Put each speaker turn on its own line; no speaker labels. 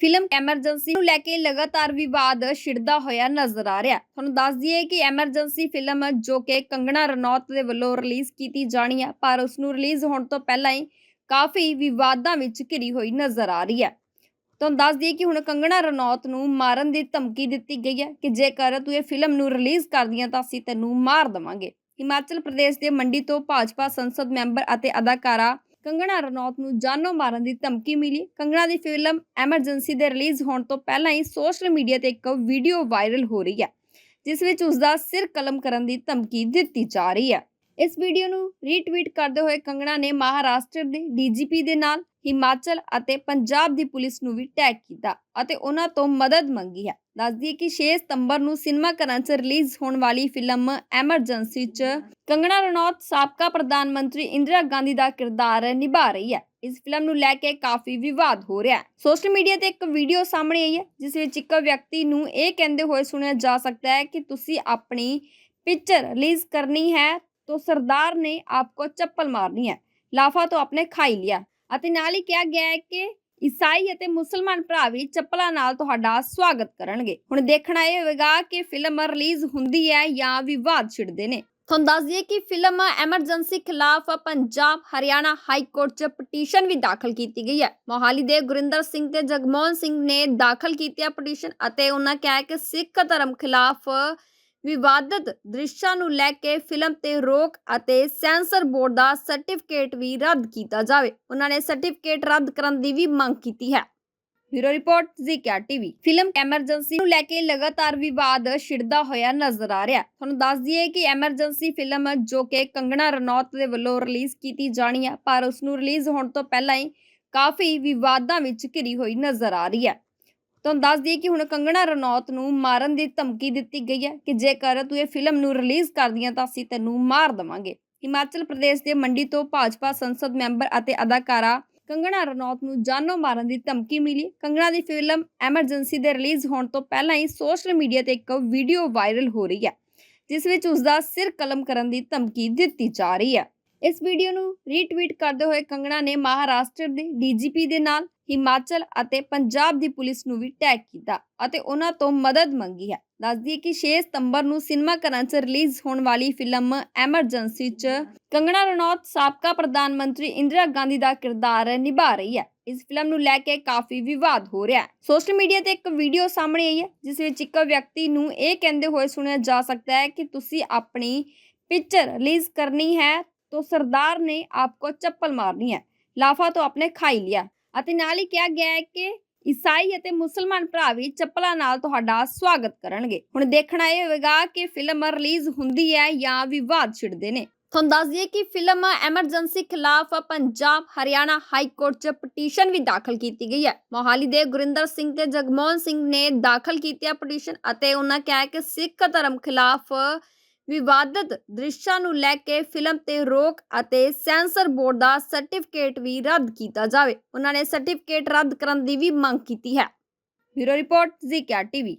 Film emergency ਨੂੰ ਲੈ ਕੇ ਲਗਾਤਾਰ ਵਿਵਾਦ ਛਿੜਦਾ ਹੋਇਆ ਨਜ਼ਰ ਆ ਰਿਹਾ। ਤੁਹਾਨੂੰ ਦੱਸ ਦਈਏ ਕਿ ਐਮਰਜੈਂਸੀ ਫਿਲਮ ਜੋ ਕਿ ਕੰਗਣਾ ਰਣੌਤ ਦੇ ਵੱਲੋਂ ਰਿਲੀਜ਼ ਕੀਤੀ ਜਾਣੀ ਹੈ ਪਰ ਉਸ ਨੂੰ ਰਿਲੀਜ਼ ਹੋਣ ਤੋਂ ਪਹਿਲਾਂ ਹੀ ਕਾਫੀ ਵਿਵਾਦਾਂ ਵਿੱਚ ਘਿਰੀ ਹੋਈ ਨਜ਼ਰ ਆ ਰਹੀ ਹੈ ਤੁਹਾਨੂੰ ਦੱਸ ਦਈਏ ਕਿ ਹੁਣ ਕੰਗਣਾ ਰਣੌਤ ਨੂੰ ਮਾਰਨ ਦੀ ਧਮਕੀ ਦਿੱਤੀ ਗਈ ਹੈ ਕਿ ਜੇਕਰ ਤੂੰ ਇਹ ਫਿਲਮ ਨੂੰ ਰਿਲੀਜ਼ ਕਰਦੀਆਂ ਤਾਂ ਅਸੀਂ ਤੈਨੂੰ ਮਾਰ ਦੇਵਾਂਗੇ। ਹਿਮਾਚਲ ਪ੍ਰਦੇਸ਼ ਦੇ ਮੰਡੀ ਤੋਂ ਭਾਜਪਾ ਸੰਸਦ ਮੈਂਬਰ ਅਤੇ ਅਦਾਕਾਰਾ ਕੰਗਣਾ ਰਣੌਤ ਨੂੰ ਜਾਨੋਂ ਮਾਰਨ ਦੀ ਧਮਕੀ ਮਿਲੀ। ਕੰਗਣਾ ਦੀ ਫਿਲਮ ਐਮਰਜੈਂਸੀ ਦੇ ਰਿਲੀਜ਼ ਹੋਣ ਤੋਂ ਪਹਿਲਾਂ ਹੀ ਸੋਸ਼ਲ ਮੀਡੀਆ ਤੇ ਇੱਕ ਵੀਡੀਓ ਵਾਇਰਲ ਹੋ ਰਹੀ ਹੈ, ਜਿਸ ਵਿੱਚ ਉਸ ਦਾ ਸਿਰ ਕਲਮ ਕਰਨ ਦੀ ਧਮਕੀ ਦਿੱਤੀ ਜਾ ਰਹੀ ਹੈ। ਇਸ ਵੀਡੀਓ ਨੂੰ ਰੀਟਵੀਟ ਕਰਦੇ ਹੋਏ ਕੰਗਣਾ ਨੇ ਮਹਾਰਾਸ਼ਟਰ ਦੇ ਡੀਜੀਪੀ ਦੇ ਨਾਲ, ਹਿਮਾਚਲ ਅਤੇ ਪੰਜਾਬ ਦੀ ਪੁਲਿਸ ਨੂੰ ਵੀ ਟੈਗ ਕੀਤਾ ਅਤੇ ਉਹਨਾਂ ਤੋਂ ਮਦਦ ਮੰਗੀ ਹੈ। ਦੱਸਦੀ ਹੈ ਕਿ 6 ਸਤੰਬਰ ਨੂੰ ਸਿਨੇਮਾ ਘਰਾਂ 'ਚ ਰਿਲੀਜ਼ ਹੋਣ ਵਾਲੀ ਫਿਲਮ ਐਮਰਜੈਂਸੀ 'ਚ ਕੰਗਣਾ ਰਣੌਤ ਸਾਬਕਾ ਪ੍ਰਧਾਨ ਮੰਤਰੀ ਇੰਦਰਾ ਗਾਂਧੀ ਦਾ ਕਿਰਦਾਰ ਨਿਭਾ ਰਹੀ ਹੈ। ਇਸ ਫਿਲਮ ਨੂੰ ਲੈ ਕੇ ਕਾਫੀ ਵਿਵਾਦ ਹੋ ਰਿਹਾ ਹੈ। ਸੋਸ਼ਲ ਮੀਡੀਆ ਤੇ ਇੱਕ ਵੀਡੀਓ ਸਾਹਮਣੇ ਆਈ ਹੈ, ਜਿਸ ਵਿੱਚ ਇੱਕ ਵਿਅਕਤੀ ਨੂੰ ਇਹ ਕਹਿੰਦੇ ਹੋਏ ਸੁਣਿਆ ਜਾ ਸਕਦਾ ਹੈ ਕਿ ਤੁਸੀਂ ਆਪਣੀ ਪਿਕਚਰ ਰਿਲੀਜ਼ ਕਰਨੀ ਹੈ तो सरदार ने आपको चप्पल मारनी है ਲਾਫਾ ਤੋਂ ਆਪਣੇ ਖਾਈ ਲਿਆ ਅਤੇ ਨਾਲ ਹੀ ਕਿਹਾ ਗਿਆ ਹੈ ਕਿ ਈਸਾਈ ਅਤੇ ਮੁਸਲਮਾਨ ਭਰਾ ਵੀ ਚੱਪਲਾਂ ਨਾਲ ਤੁਹਾਡਾ ਸਵਾਗਤ ਕਰਨਗੇ ਹੁਣ ਦੇਖਣਾ ਇਹ ਹੋਵੇਗਾ ਕਿ ਫਿਲਮ ਰਿਲੀਜ਼ ਹੁੰਦੀ ਹੈ ਜਾਂ ਵਿਵਾਦ ਛਿੜਦੇ ਨੇ ਤੁਹਾਨੂੰ ਦੱਸ ਦਈਏ ਕਿ ਫਿਲਮ ਐਮਰਜੈਂਸੀ ਖਿਲਾਫ ਪੰਜਾਬ ਹਰਿਆਣਾ ਹਾਈ ਕੋਰਟ 'ਚ ਪਟੀਸ਼ਨ ਵੀ ਦਾਖਲ ਕੀਤੀ ਗਈ ਹੈ ਮੋਹਾਲੀ ਦੇ ਗੁਰਿੰਦਰ ਸਿੰਘ ਤੇ ਜਗਮੋਹਨ ਸਿੰਘ ਨੇ ਦਾਖਲ ਕੀਤੀ ਹੈ ਪਟੀਸ਼ਨ ਅਤੇ ਉਹਨਾਂ ਕਿਹਾ ਕਿ ਸਿੱਖ ਧਰਮ ਖਿਲਾਫ ਵਿਵਾਦਤ ਦ੍ਰਿਸ਼ਾਂ ਨੂੰ ਲੈ ਕੇ ਫਿਲਮ ਤੇ ਰੋਕ ਅਤੇ ਸੈਂਸਰ ਬੋਰਡ ਦਾ ਸਰਟੀਫਿਕੇਟ ਵੀ ਰੱਦ ਕੀਤਾ ਜਾਵੇ। ਉਹਨਾਂ ਨੇ ਸਰਟੀਫਿਕੇਟ ਰੱਦ ਕਰਨ ਦੀ ਵੀ ਮੰਗ ਕੀਤੀ ਹੈ। ਬਿਊਰੋ ਰਿਪੋਰਟ ਜ਼ੀਕਾ ਟੀਵੀ। ਫਿਲਮ ਐਮਰਜੈਂਸੀ ਨੂੰ ਲੈ ਕੇ ਲਗਾਤਾਰ ਵਿਵਾਦ ਛਿੜਦਾ ਹੋਇਆ ਨਜ਼ਰ ਆ ਰਿਹਾ। ਤੁਹਾਨੂੰ ਦੱਸ ਦਈਏ ਕਿ ਐਮਰਜੈਂਸੀ ਫਿਲਮ ਜੋ ਕਿ ਕੰਗਣਾ ਰਣੌਤ ਦੇ ਵੱਲੋਂ ਰਿਲੀਜ਼ ਕੀਤੀ ਜਾਣੀ ਹੈ ਪਰ ਉਸ ਨੂੰ ਰਿਲੀਜ਼ ਹੋਣ ਤੋਂ ਪਹਿਲਾਂ ਹੀ ਕਾਫੀ ਵਿਵਾਦਾਂ ਵਿੱਚ ਘਿਰੀ ਹੋਈ ਨਜ਼ਰ ਆ ਰਹੀ ਹੈ। ਤੁਹਾਨੂੰ ਦੱਸ ਦਈਏ ਕਿ ਹੁਣ ਕੰਗਣਾ ਰਣੌਤ ਨੂੰ ਮਾਰਨ ਦੀ ਧਮਕੀ ਦਿੱਤੀ ਗਈ ਹੈ ਕਿ ਜੇਕਰ ਤੂੰ ਇਹ ਫਿਲਮ ਨੂੰ ਰਿਲੀਜ਼ ਕਰਦੀਆਂ ਤਾਂ ਅਸੀਂ ਤੈਨੂੰ ਮਾਰ ਦੇਵਾਂਗੇ। ਹਿਮਾਚਲ ਪ੍ਰਦੇਸ਼ ਦੇ ਮੰਡੀ ਤੋਂ ਭਾਜਪਾ ਸੰਸਦ ਮੈਂਬਰ ਅਤੇ ਅਦਾਕਾਰਾ ਕੰਗਣਾ ਰਣੌਤ ਨੂੰ ਜਾਨੋਂ ਮਾਰਨ ਦੀ ਧਮਕੀ ਮਿਲੀ। ਕੰਗਣਾ ਦੀ ਫਿਲਮ ਐਮਰਜੈਂਸੀ ਦੇ ਰਿਲੀਜ਼ ਹੋਣ ਤੋਂ ਪਹਿਲਾਂ ਹੀ ਸੋਸ਼ਲ ਮੀਡੀਆ ਤੇ ਇੱਕ ਵੀਡੀਓ ਵਾਇਰਲ ਹੋ ਰਹੀ ਹੈ, ਜਿਸ ਵਿੱਚ ਉਸ ਦਾ ਸਿਰ ਕਲਮ ਕਰਨ ਦੀ ਧਮਕੀ ਦਿੱਤੀ ਜਾ ਰਹੀ ਹੈ। ਇਸ ਵੀਡੀਓ ਨੂੰ ਰੀਟਵੀਟ ਕਰਦੇ ਹੋਏ ਕੰਗਣਾ ਨੇ ਮਹਾਰਾਸ਼ਟਰ ਦੇ ਡੀਜੀਪੀ ਦੇ ਨਾਲ ਹਿਮਾਚਲ ਅਤੇ ਪੰਜਾਬ ਦੀ ਪੁਲਿਸ ਨੂੰ ਵੀ ਟੈਗ ਕੀਤਾ ਅਤੇ ਉਹਨਾਂ ਤੋਂ ਮਦਦ ਮੰਗੀ ਹੈ ਦੱਸਦੀ ਹੈ ਕਿ 6 ਸਤੰਬਰ ਨੂੰ ਸਿਨੇਮਾ ਘਰਾਂ 'ਚ ਰਿਲੀਜ਼ ਹੋਣ ਵਾਲੀ ਫਿਲਮ ਐਮਰਜੈਂਸੀ 'ਚ ਕੰਗਣਾ ਰਣੌਤ ਸਾਬਕਾ ਪ੍ਰਧਾਨ ਮੰਤਰੀ ਇੰਦਰਾ ਗਾਂਧੀ ਦਾ ਕਿਰਦਾਰ ਨਿਭਾ ਰਹੀ ਹੈ ਇਸ ਫਿਲਮ ਨੂੰ ਲੈ ਕੇ ਕਾਫੀ ਵਿਵਾਦ ਹੋ ਰਿਹਾ ਹੈ ਸੋਸ਼ਲ ਮੀਡੀਆ ਤੇ ਇੱਕ ਵੀਡੀਓ ਸਾਹਮਣੇ ਆਈ ਹੈ ਜਿਸ ਵਿੱਚ ਇੱਕ ਵਿਅਕਤੀ ਨੂੰ ਇਹ ਕਹਿੰਦੇ ਹੋਏ ਸੁਣਿਆ ਜਾ ਸਕਦਾ ਹੈ ਕਿ ਤੁਸੀਂ ਆਪਣੀ ਪਿਕਚਰ ਰਿਲੀਜ਼ ਕਰਨੀ ਹੈ तो सरदार ने आपको चप्पल मारनी है ਲਾਫਾ ਤੋਂ ਆਪਣੇ ਖਾਈ ਲਿਆ ਅਤੇ ਨਾਲ ਹੀ ਕਿਹਾ ਗਿਆ ਹੈ ਕਿ ਈਸਾਈ ਅਤੇ ਮੁਸਲਮਾਨ ਭਰਾ ਵੀ ਚੱਪਲਾਂ ਨਾਲ ਤੁਹਾਡਾ ਸਵਾਗਤ ਕਰਨਗੇ। ਹੁਣ ਦੇਖਣਾ ਇਹ ਹੋਵੇਗਾ ਕਿ ਫਿਲਮ ਰਿਲੀਜ਼ ਹੁੰਦੀ ਹੈ ਜਾਂ ਵਿਵਾਦ ਛਿੜਦੇ ਨੇ। ਤੁਹਾਨੂੰ ਦੱਸ ਦਈਏ ਕਿ ਫਿਲਮ ਐਮਰਜੈਂਸੀ ਖਿਲਾਫ ਪੰਜਾਬ ਹਰਿਆਣਾ ਹਾਈ ਕੋਰਟ 'ਚ ਪਟੀਸ਼ਨ ਵੀ ਦਾਖਲ ਕੀਤੀ ਗਈ ਹੈ। ਮੋਹਾਲੀ ਦੇ ਗੁਰਿੰਦਰ ਸਿੰਘ ਤੇ ਜਗਮੋਹਨ ਸਿੰਘ ਨੇ ਦਾਖਲ ਕੀਤੀ ਹੈ ਪਟੀਸ਼ਨ ਅਤੇ ਉਹਨਾਂ ਕਿਹਾ ਕਿ ਸਿੱਖ ਧਰਮ ਖਿਲਾਫ ਵਿਵਾਦਤ ਦ੍ਰਿਸ਼ਾਂ ਨੂੰ ਲੈ ਕੇ ਫਿਲਮ ਤੇ ਰੋਕ ਅਤੇ ਸੈਂਸਰ ਬੋਰਡ ਦਾ ਸਰਟੀਫਿਕੇਟ ਵੀ ਰੱਦ ਕੀਤਾ ਜਾਵੇ। ਉਹਨਾਂ ਨੇ ਸਰਟੀਫਿਕੇਟ ਰੱਦ ਕਰਨ ਦੀ ਵੀ ਮੰਗ ਕੀਤੀ ਹੈ। ਬਿਊਰੋ ਰਿਪੋਰਟ ਜ਼ੀਕਾ ਟੀਵੀ।